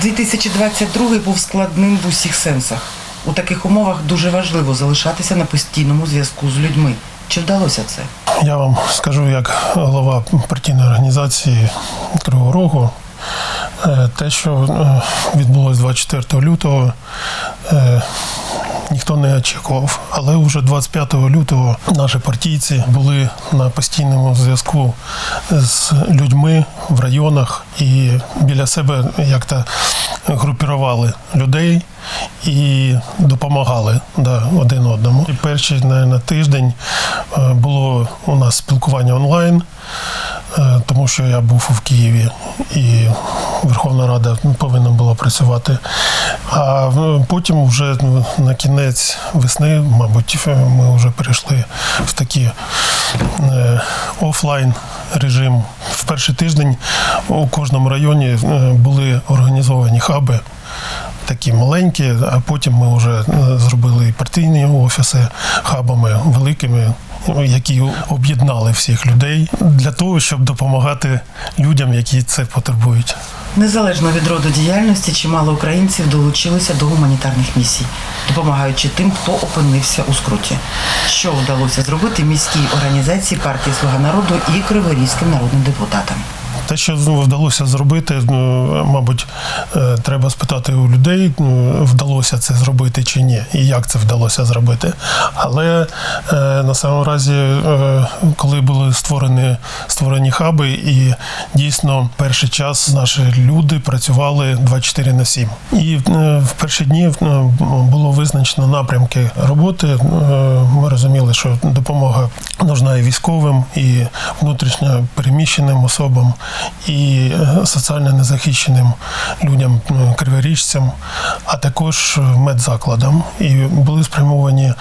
2022 був складним в усіх сенсах. У таких умовах дуже важливо залишатися на постійному зв'язку з людьми. Чи вдалося це? Я вам скажу, як голова партійної організації Кривого Рогу, е, те, що е, відбулося 24 лютого, е, ніхто не очікував. Але вже 25 лютого наші партійці були на постійному зв'язку з людьми в районах і біля себе як-то групірували людей і допомагали да, один одному. І перший на тиждень е, було у нас спілкування онлайн, тому що я був в Києві і Верховна Рада повинна була працювати. А потім вже на кінець весни, мабуть, ми вже перейшли в такі е, офлайн режим. В перший тиждень у кожному районі е, були організовані хаби. Такі маленькі, а потім ми вже е, зробили і партійні офіси хабами великими, які об'єднали всіх людей для того, щоб допомагати людям, які це потребують. Незалежно від роду діяльності, чимало українців долучилися до гуманітарних місій, допомагаючи тим, хто опинився у скруті. Що вдалося зробити міській організації партії Слуга народу і криворізьким народним депутатам? Те, що ну, вдалося зробити, ну, мабуть, е, треба спитати у людей, ну, вдалося це зробити чи ні, і як це вдалося зробити. Але е, на самому разі, е, коли були створені, створені хаби, і дійсно перший час наші люди працювали 24 на 7. І е, в перші дні е, було визначено напрямки роботи. Е, Ми розуміли, що допомога нужна і військовим, і внутрішньо переміщеним особам, і е, соціально незахищеним людям, е, криворіжцям, а також е, медзакладам. І були спрямовані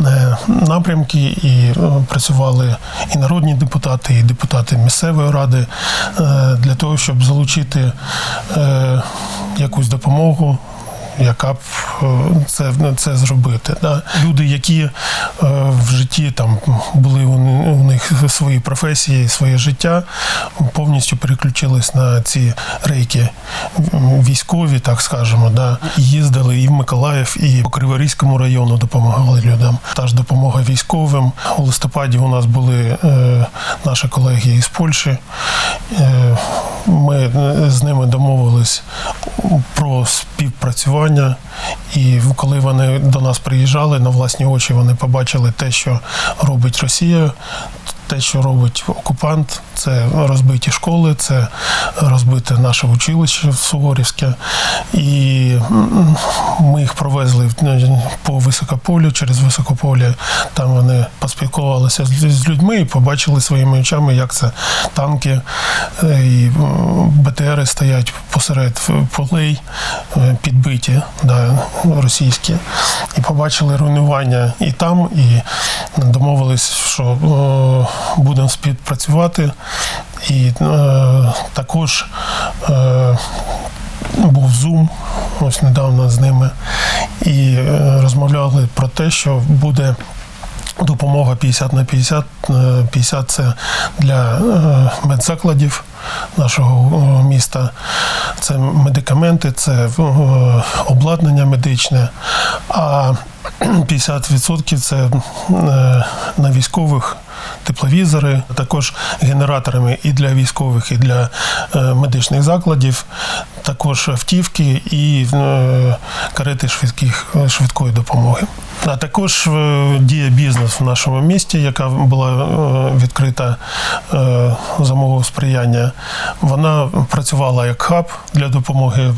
е, напрямки, і працювали і народні депутати, і депутати місцевої ради для того, щоб залучити якусь допомогу яка б е, це, це зробити. Да. Люди, які е, в житті там були у, них свої професії, своє життя, повністю переключились на ці рейки військові, так скажемо, да. Їздили і в Миколаїв, і по Криворізькому району допомагали людям. Та ж допомога військовим. У листопаді у нас були е, наші колеги із Польщі. Е, ми е, з ними домовились про співпрацювання, і коли вони до нас приїжджали, на власні очі вони побачили те, що робить Росія. Те, що робить окупант, це розбиті школи, це розбите наше училище Суворівське. І ми їх провезли в- по високополю, через високополе. Там вони поспілкувалися з людьми і побачили своїми очами, як це танки е, і БТРи стоять посеред полей е, підбиті, да, російські. І побачили руйнування і там, і домовились, що е, будемо співпрацювати. І е, також е, був Zoom ось недавно з ними, і е, розмовляли про те, що буде. Допомога 50 на 50. Е, 50 це для е, медзакладів нашого е, міста. Це медикаменти, це е, обладнання медичне. А 50% це на військових тепловізори, також генераторами і для військових, і для е, медичних закладів, також автівки і е, карети швидких, швидкої допомоги. А також е, діє бізнес в нашому місті, яка була відкрита за мого сприяння. Вона працювала як хаб для допомоги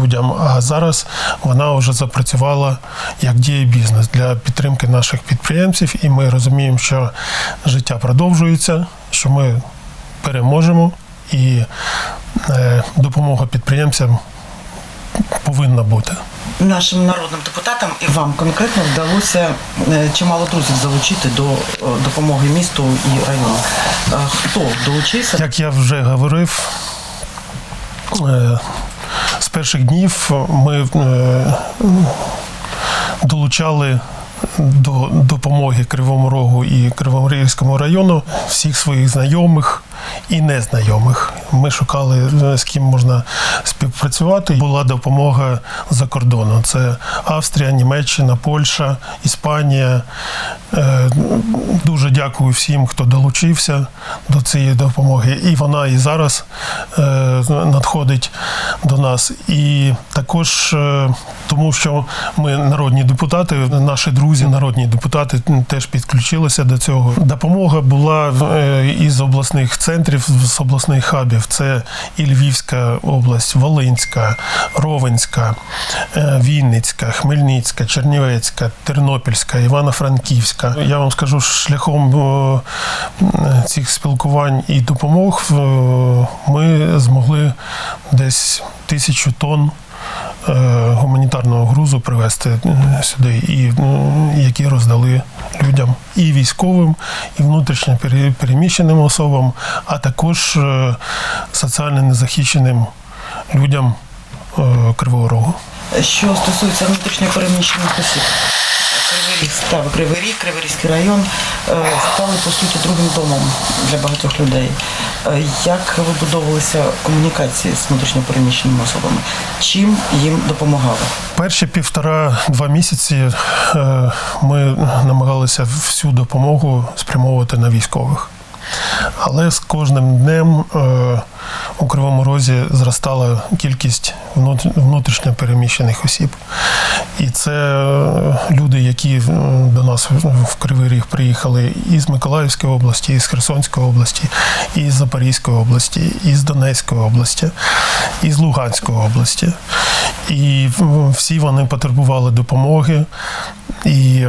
людям, а зараз вона вже запрацювала як діє бізнес для підтримки наших підприємців. І ми розуміємо, що життя продовжується, що ми переможемо, і е, допомога підприємцям повинна бути. Нашим народним депутатам і вам конкретно вдалося е, чимало друзів залучити до е, допомоги місту і району. Хто долучився? Як я вже говорив, з перших днів ми долучали до допомоги Кривому Рогу і Кривомрівському району всіх своїх знайомих і незнайомих. Ми шукали, е, з ким можна співпрацювати. Була допомога за кордону. Це Австрія, Німеччина, Польща, Іспанія. Е, Дуже дякую всім, хто долучився до цієї допомоги. І вона і зараз е, надходить до нас. І також тому, що ми народні депутати, наші друзі, народні депутати теж підключилися до цього. Допомога була е, із обласних центрів, з обласних хабів. Це і Львівська область, Волинська, Ровенська, е, Вінницька, Хмельницька, Чернівецька, Тернопільська, Івано-Франківська. Я вам скажу, шляхом цих спілкувань і допомог ми змогли десь тисячу тонн гуманітарного грузу привезти е, сюди, і ну, які роздали людям і військовим, і внутрішньо переміщеним особам, а також е, соціально незахищеним людям е, Кривого Рогу. Що стосується внутрішньо переміщених осіб, Кривий Ріг став Кривий Ріг, Криворізький район е, стали по суті другим домом для багатьох людей. Е, Як вибудовувалися комунікації з внутрішньо переміщеними особами? Чим їм допомагали? Перші півтора-два місяці е, ми намагалися всю допомогу спрямовувати на військових. Але з кожним днем е, у Кривому Розі зростала кількість внутрішньо переміщених осіб. І це е, люди, які е, до нас в- Кривий Ріг приїхали із Миколаївської області, із Херсонської області, із Запорізької області, із Донецької області, із Луганської області. І всі вони потребували допомоги. І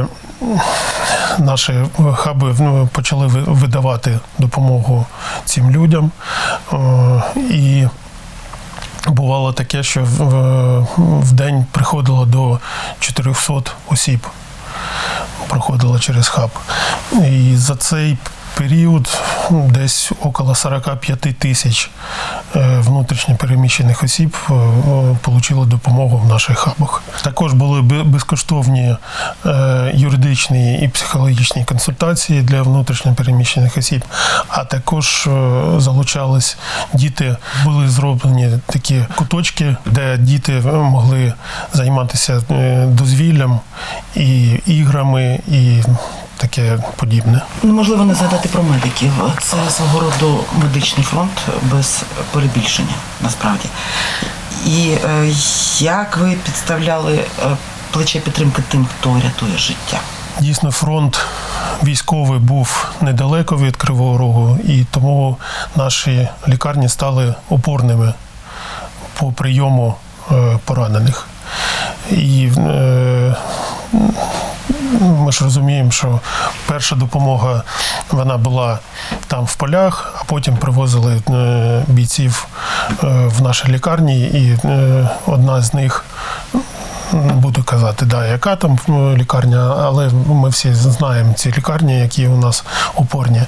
наші хаби ну, почали видавати допомогу цим людям. Е, І бувало таке, що в, в день приходило до 400 осіб. Проходило через хаб. І за цей період ну, десь около 45 тисяч е, внутрішньо переміщених осіб е, отримали допомогу в наших хабах. Також були безкоштовні е, юридичні і психологічні консультації для внутрішньо переміщених осіб, а також залучались діти. Були зроблені такі куточки, де діти могли займатися дозвіллям і іграми, і таке подібне. Ну, можливо, не згадати про медиків. Це свого роду медичний фронт без перебільшення, насправді. І е, як ви підставляли е, плече підтримки тим, хто рятує життя? Дійсно, фронт військовий був недалеко від Кривого Рогу, і тому наші лікарні стали опорними по прийому е, поранених. І е, ми ж розуміємо, що перша допомога вона була там в полях, а потім привозили е, бійців е, в наші лікарні, і е, одна з них буду казати, да, яка там лікарня, але ми всі знаємо ці лікарні, які у нас опорні.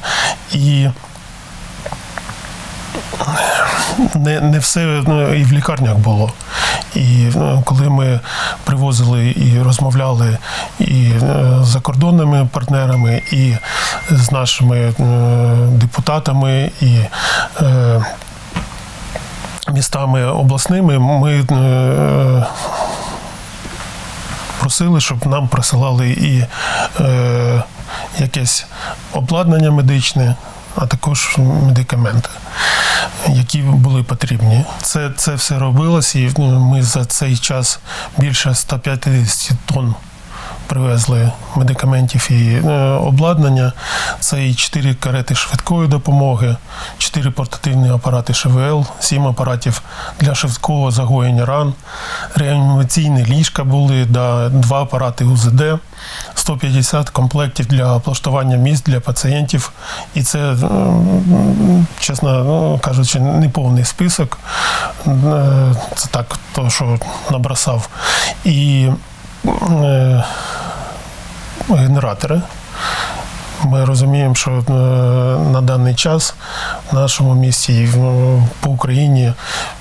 І не, не все ну, і в лікарнях було. І е, коли ми привозили і розмовляли і е, з закордонними партнерами, і з нашими е, депутатами, і е, містами обласними, ми е, просили, щоб нам присилали і е, якесь обладнання медичне, а також медикаменти, які були потрібні. Це, це все робилось, і ну, ми за цей час більше 150 тонн привезли медикаментів і е, обладнання. Це і 4 карети швидкої допомоги, 4 портативні апарати ШВЛ, 7 апаратів для швидкого загоєння ран, реанімаційні ліжка були, да, 2 апарати УЗД, 150 комплектів для облаштування місць для пацієнтів. І це, е, чесно ну, кажучи, не повний список. Е, Це так, то, що набросав. І е, генератори. Ми розуміємо, що е, на даний час нашому місті і по Україні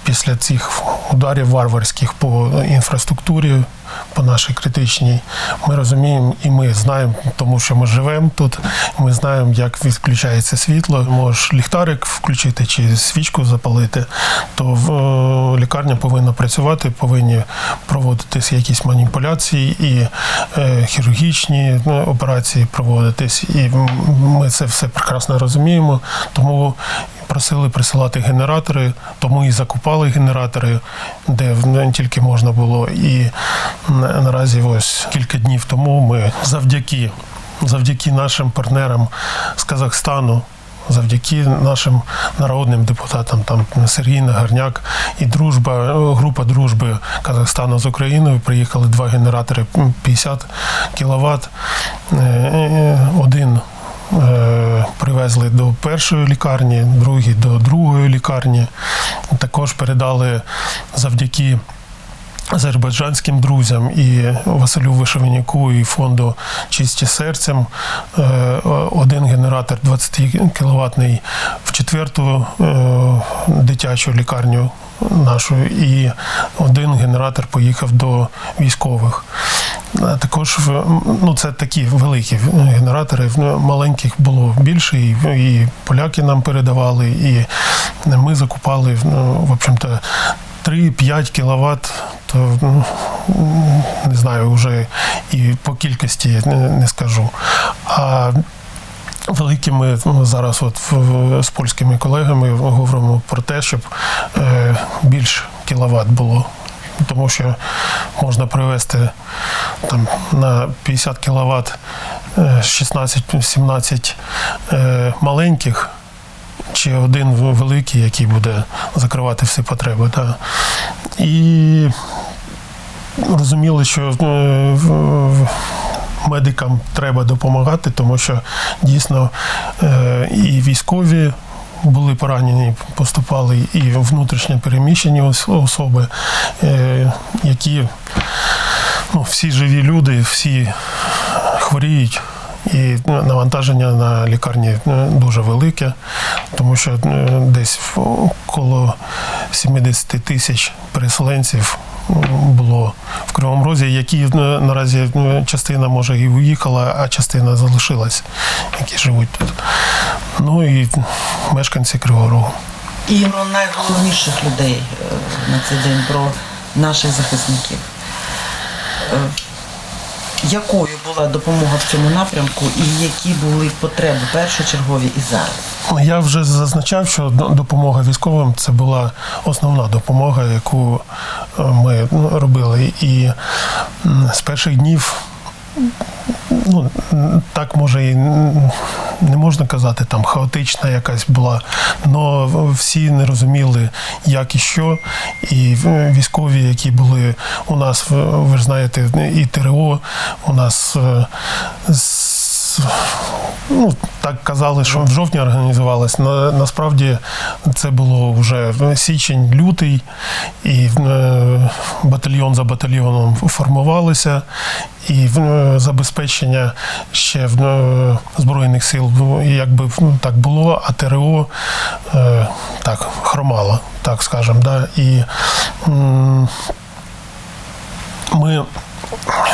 після цих ударів варварських по інфраструктурі, по нашій критичній, ми розуміємо і ми знаємо, тому що ми живемо тут. Ми знаємо, як відключається світло. Можеш ліхтарик включити чи свічку запалити, то в е, лікарня повинна працювати, повинні проводитись якісь маніпуляції і е, хірургічні е, операції проводитись. І ми це все прекрасно розуміємо. Тому просили присилати генератори, тому і закупали генератори, де тільки можна було. І наразі, ось кілька днів тому, ми завдяки, завдяки нашим партнерам з Казахстану. Завдяки нашим народним депутатам, там Сергій Нагарняк і дружба, е, група дружби Казахстану з Україною. Приїхали два генератори 50 кВт. Один е, привезли до першої лікарні, другий до другої лікарні. Також передали завдяки азербайджанським друзям і Василю Вишевеняку і фонду Чисті серцем. е, Один генератор 20 кіловатний в четверту е, дитячу лікарню нашу, і один генератор поїхав до військових. Також ну, це такі великі генератори. Маленьких було більше, і, і поляки нам передавали, і ми закупали ну, в общем-то 3-5 кВт, то ну, не знаю, вже і по кількості не, не скажу. А великі ми ну, зараз от з польськими колегами говоримо про те, щоб е, більш кіловат було. Тому що можна привезти там, на 50 кВт 16-17 е, маленьких, чи один великий, який буде закривати всі потреби. Да. І розуміли, що е, медикам треба допомагати, тому що дійсно е, і військові. Були поранені, поступали і внутрішньо переміщені особи, е, які ну, всі живі люди, всі хворіють. І ну, навантаження на лікарні е, дуже велике, тому що десь коло 70 тисяч переселенців було в Кривому Розі, які е, наразі е, частина може і уїхала, а частина залишилась, які живуть тут. Ну і мешканці Кривого Рогу. І про найголовніших людей е, на цей день, про наших захисників. Якою була допомога в цьому напрямку і які були потреби першочергові і зараз? Я вже зазначав, що допомога військовим це була основна допомога, яку е, ми ну, робили. І з перших днів, ну так може і не можна казати, там хаотична якась була, але всі не розуміли, як і що. І е, військові, які були у нас, ви ж знаєте, і ТРО у нас. е, ну, так казали, що в жовтні організувалась. На, насправді це було вже січень, лютий, і е, батальйон за батальйоном формувалися, і е, забезпечення ще в е, Збройних сил ну, якби ну, так було, а ТРО е, так хромало, так скажемо. Да? І м, ми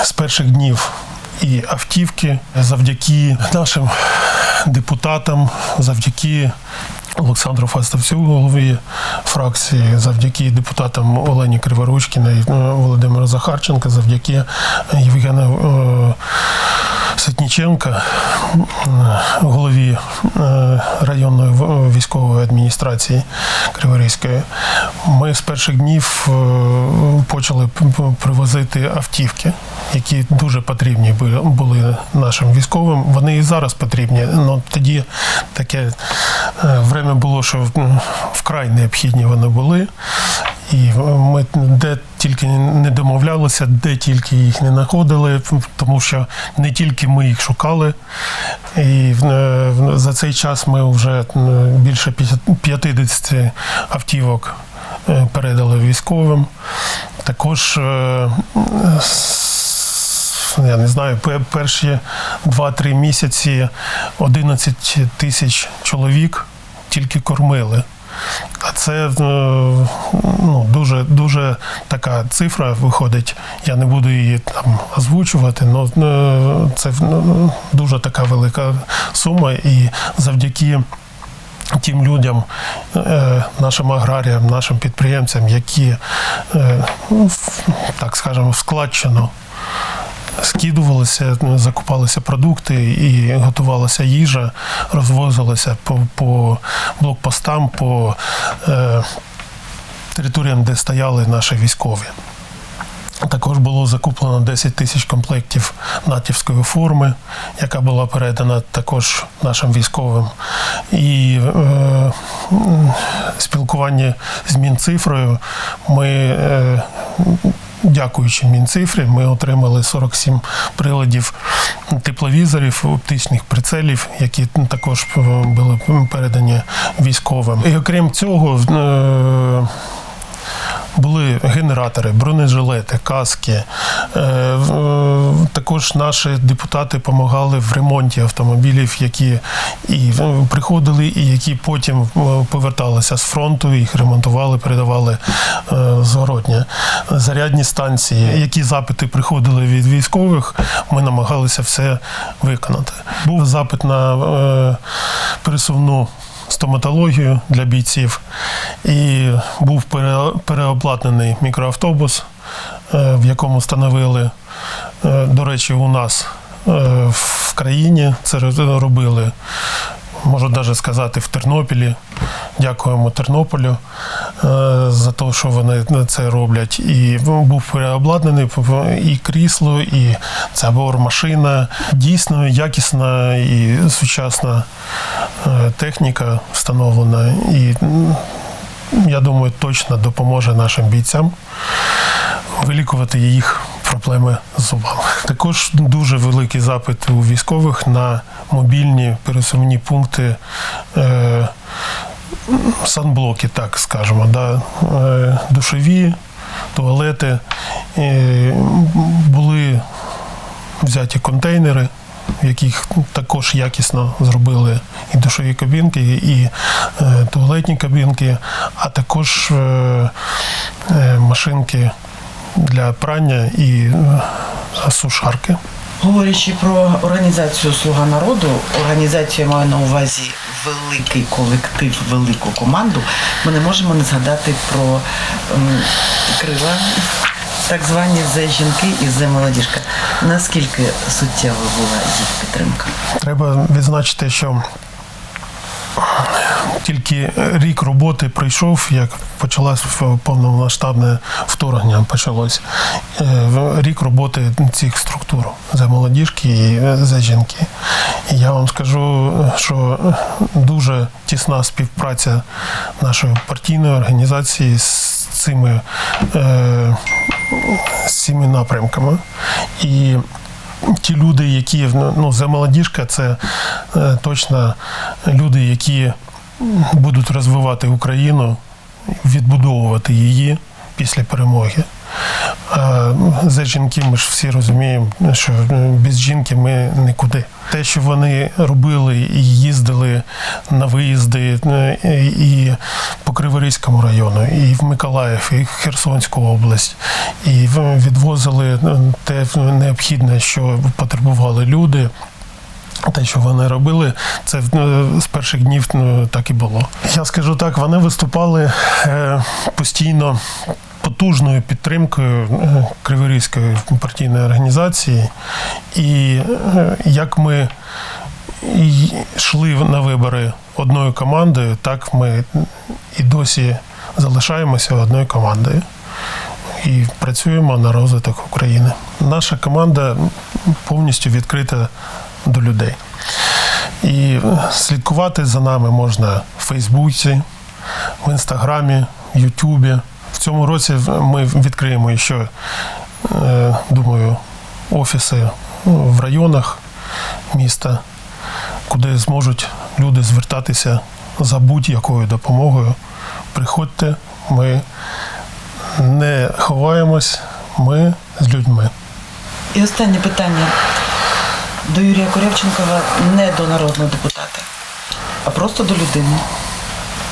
з перших днів і автівки завдяки нашим депутатам, завдяки Олександру Фастовцю, голові фракції, завдяки депутатам Олені Криворучкіної, е, Володимиру Захарченка, завдяки Євгену е, Ситніченка, голові е, районної військової адміністрації Криворізької, ми з перших днів е, почали привозити автівки, які дуже потрібні були нашим військовим. Вони і зараз потрібні. але тоді таке е, время було, що вкрай необхідні вони були. І ми де тільки не домовлялися, де тільки їх не знаходили, тому що не тільки ми їх шукали. І е, за цей час ми вже е, більше 50 автівок е, передали військовим. Також е, я не знаю, перші 2-3 місяці 11 тисяч чоловік тільки кормили. Це е, ну, дуже, дуже така цифра виходить. Я не буду її там озвучувати, але це ну, дуже така велика сума. І завдяки тим людям, е, нашим аграріям, нашим підприємцям, які, е, ну, так скажемо, в складчину скидувалися, закупалися продукти і готувалася їжа, розвозилася по, по блокпостам, по е, територіям, де стояли наші військові. Також було закуплено 10 тисяч комплектів натівської форми, яка була передана також нашим військовим. І е, спілкування з Мінцифрою ми. Е, Дякуючи Мінцифрі, ми отримали 47 приладів тепловізорів, оптичних прицелів, які також е, були передані військовим. І окрім цього, е, були генератори, бронежилети, каски. Е, Також наші депутати допомагали в ремонті автомобілів, які і приходили, і які потім поверталися з фронту, їх ремонтували, передавали зворотня. Зарядні станції, які запити приходили від військових, ми намагалися все виконати. Був запит на е, пересувну стоматологію для бійців. І був пере- переобладнаний мікроавтобус, е, в якому встановили, е, до речі, у нас в країні це робили. Можу навіть сказати в Тернопілі. Дякуємо Тернополю е, за те, що вони це роблять. І був переобладнаний і крісло, і ця бормашина. Дійсно якісна і сучасна е, техніка встановлена. І я думаю, точно допоможе нашим бійцям вилікувати їх проблеми з зубами. Також дуже великий запит у військових на мобільні пересувні пункти. Е, санблоки, так скажемо, да, е, душові, туалети. Е, були взяті контейнери, в яких також якісно зробили і душові кабінки, і е, туалетні кабінки, а також машинки для прання і е, сушарки. Говорячи про організацію Слуга народу, організацію я маю на увазі великий колектив, велику команду. Ми не можемо не згадати про ем, крила, так звані «Зе жінки і «Зе молодіжка. Наскільки суттєвою була їх підтримка? Треба відзначити, що тільки рік роботи пройшов, як почалось повномасштабне вторгнення. Почалось Е, рік роботи цих структур за молодіжки і е, за жінки. І я вам скажу, що дуже тісна співпраця нашої партійної організації з цими, е, з цими напрямками. І ті люди, які ну, за молодіжка, це е, точно люди, які будуть розвивати Україну, відбудовувати її після перемоги. А за жінки ми ж всі розуміємо, що без жінки ми нікуди. Те, що вони робили і їздили на виїзди е, і по Криворізькому району, і в Миколаїв, і в Херсонську область, і відвозили е, те необхідне, що потребували люди. Те, що вони робили, це е, з перших днів ну, так і було. Я скажу так, вони виступали е, постійно потужною підтримкою е, Криворізької партійної організації. І е, як ми йшли на вибори одною командою, так ми і досі залишаємося одною командою і працюємо на розвиток України. Наша команда повністю відкрита до людей. І слідкувати за нами можна в Фейсбуці, в Інстаграмі, в Ютубі. В цьому році ми відкриємо ще, е, думаю, офіси в районах міста, куди зможуть люди звертатися за будь-якою допомогою. Приходьте, ми не ховаємось, ми з людьми. І останнє питання до Юрія Корявченкова не до народного депутата, а просто до людини.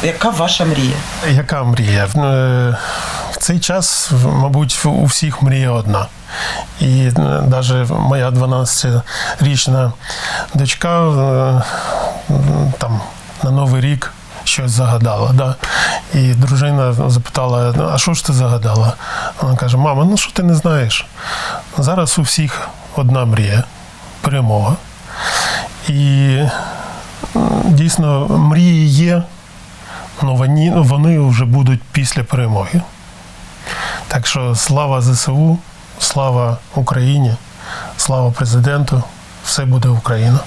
Яка ваша мрія? Яка мрія? Е, В цей час, мабуть, у всіх мрія одна. І навіть моя 12-річна дочка е, там на Новий рік щось загадала. Да? І дружина запитала: «Ну, а що ж ти загадала? Вона каже: Мама, ну що ти не знаєш? Зараз у всіх одна мрія перемога. І дійсно мрії є, але вони, вже будуть після перемоги. Так що слава ЗСУ, слава Україні, слава президенту, все буде Україна.